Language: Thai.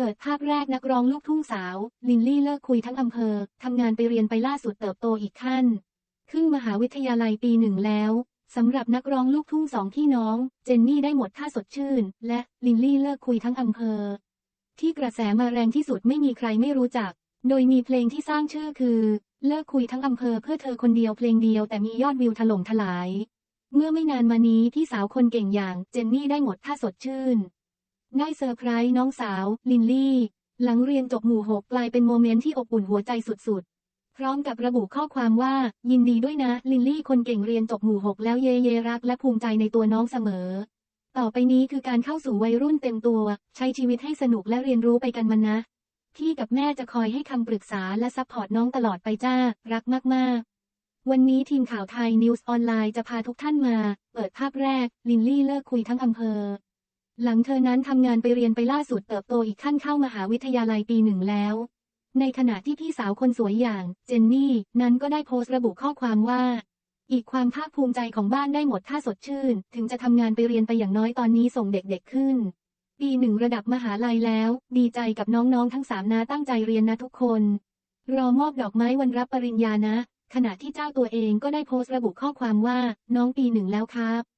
เปิดภาพแรกนักร้องลูกทุ่งสาว ลินลี่เลิกคุยทั้งอำเภอ ทำงานไปเรียนไปล่าสุดเติบโตอีกขั้น ขึ้นมหาวิทยาลัยปีหนึ่งแล้วสำหรับนักร้องลูกทุ่งสองพี่น้อง เจนนี่ได้หมดท่าสดชื่น และลินลี่เลิกคุยทั้งอำเภอ ที่กระแสมาแรงที่สุดไม่มีใครไม่รู้จัก โดยมีเพลงที่สร้างชื่อคือ เลิกคุยทั้งอำเภอเพื่อเธอคนเดียวเพลงเดียวแต่มียอดวิวถล่มทลาย เมื่อไม่นานมานี้ที่สาวคนเก่งอย่างเจนนี่ได้หมดท่าสดชื่น ได้เซอร์ไพรส์น้องสาว ลินลี่ หลังเรียนจบหมู่หกกลายเป็นโมเมนต์ที่อบอุ่นหัวใจสุดๆ พร้อมกับระบุข้อความว่า ยินดีด้วยนะ ลินลี่คนเก่งเรียนจบหมู่หกแล้วเยเยรักและภูมิใจในตัวน้องเสมอ ต่อไปนี้คือการเข้าสู่วัยรุ่นเต็มตัว ใช้ชีวิตให้สนุกและเรียนรู้ไปกันมันนะ พี่กับแม่จะคอยให้คำปรึกษาและซัพพอร์ตน้องตลอดไปจ้า รักมากๆวันนี้ทีมข่าวไทยนิวส์ออนไลน์จะพาทุกท่านมา เปิดภาพแรก ลินลี่เลิกคุยทั้งอำเภอ หลังเธอนั้นทำงานไปเรียนไปล่าสุดเติบโตอีกขั้นเข้ามหาวิทยาลัยปีหนึ่งแล้ว ในขณะที่พี่สาวคนสวยอย่าง เจนนี่ นั้นก็ได้โพสต์ระบุข้อความว่า อีกความภาคภูมิใจของบ้านได้หมดท่าสดชื่น ถึงจะทำงานไปเรียนไปอย่างน้อยตอนนี้ส่งเด็กๆขึ้น ปีหนึ่งระดับมหาลัยแล้ว ดีใจกับน้องๆทั้งสามนาตั้งใจเรียนนะทุกคน รอมอบดอกไม้วันรับปริญญานะ ขณะที่เจ้าตัวเองก็ได้โพสต์ระบุข้อความว่า น้องปีหนึ่งแล้วครับ